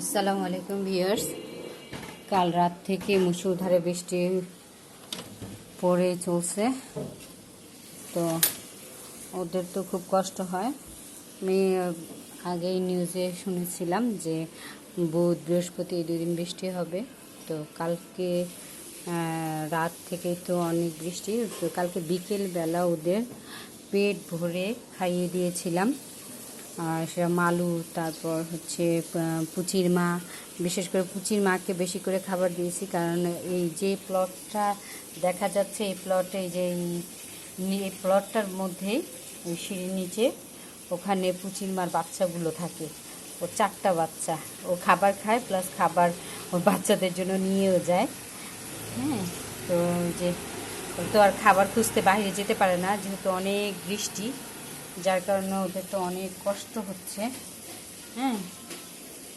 আসসালামু আলাইকুম ভিউয়ার্স। কাল রাত থেকে মুসুলধারে বৃষ্টি পড়ে চলছে। তো ওদের তো খুব কষ্ট হয়। আমি আগেই নিউজে শুনেছিলাম যে বুধ বৃহস্পতি এই দুদিন বৃষ্টি হবে। তো কালকে রাত থেকে তো অনেক বৃষ্টি। তো কালকে বিকেল বেলা ওদের পেট ভরে খাইয়ে দিয়েছিলাম। সেটা মালু, তারপর হচ্ছে পুচির মা। বিশেষ করে পুচির মাকে বেশি করে খাবার দিয়েছি, কারণ এই যে প্লটটা দেখা যাচ্ছে, এই প্লটে যে এই- এই প্লটটার মধ্যেই ওই সিঁড়ির নিচে ওখানে পুচির মার বাচ্চাগুলো থাকে। ও চারটা বাচ্চা। ও খাবার খায় প্লাস খাবার ওর বাচ্চাদের জন্য নিয়েও যায়। হ্যাঁ তো যে তো আর খাবার খুঁজতে বাইরে যেতে পারে না, যেহেতু অনেক বৃষ্টি। যার কারণে ওদের তো অনেক কষ্ট হচ্ছে হ্যাঁ?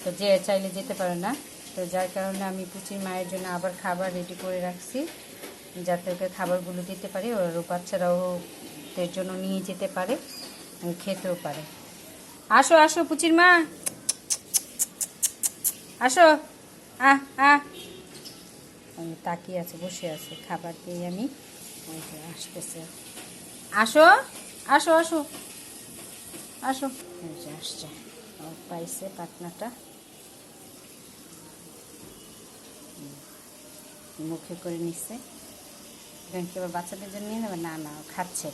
তো যে চাইলে যেতে পারে না। তো যার কারণে আমি পুচির মায়ের জন্য আবার খাবার রেডি করে রাখছি, যাতে ওকে খাবারগুলো দিতে পারি। ওর বাচ্চারাও ওদের জন্য নিয়ে যেতে পারে খেতেও পারে। আসো আসো পুচির মা। আসো। আহ আহ। তাকিয়ে আছে, বসে আছে, খাবার দিয়ে আমি। আসতেছে। আসো আসো আসো। আসো। আসছে। পাইছে পাটনাটা। মুখে করে নিচ্ছে এখন কি বাচ্চাদের জন্য নিয়ে নেবে না না, ও খাচ্ছে।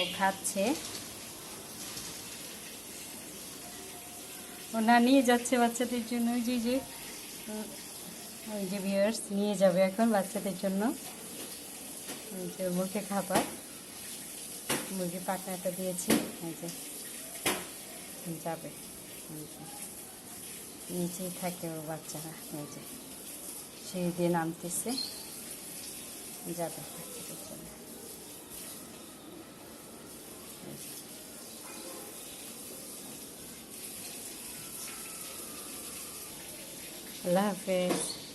ও খাচ্ছে। ও না, নিয়ে যাচ্ছে বাচ্চাদের জন্য। ওই যে যে ওই যে ভিউয়ার্স নিয়ে যাবে এখন বাচ্চাদের জন্য। ওই যে মুখে খাবার। মুরগির পাটনাটা দিয়েছি। এই যে যাবে। নিচেই থাকে ও বাচ্চারা। এই যে সেই দিয়ে নামতেছে। যাবে। আল্লাহ হাফেজ।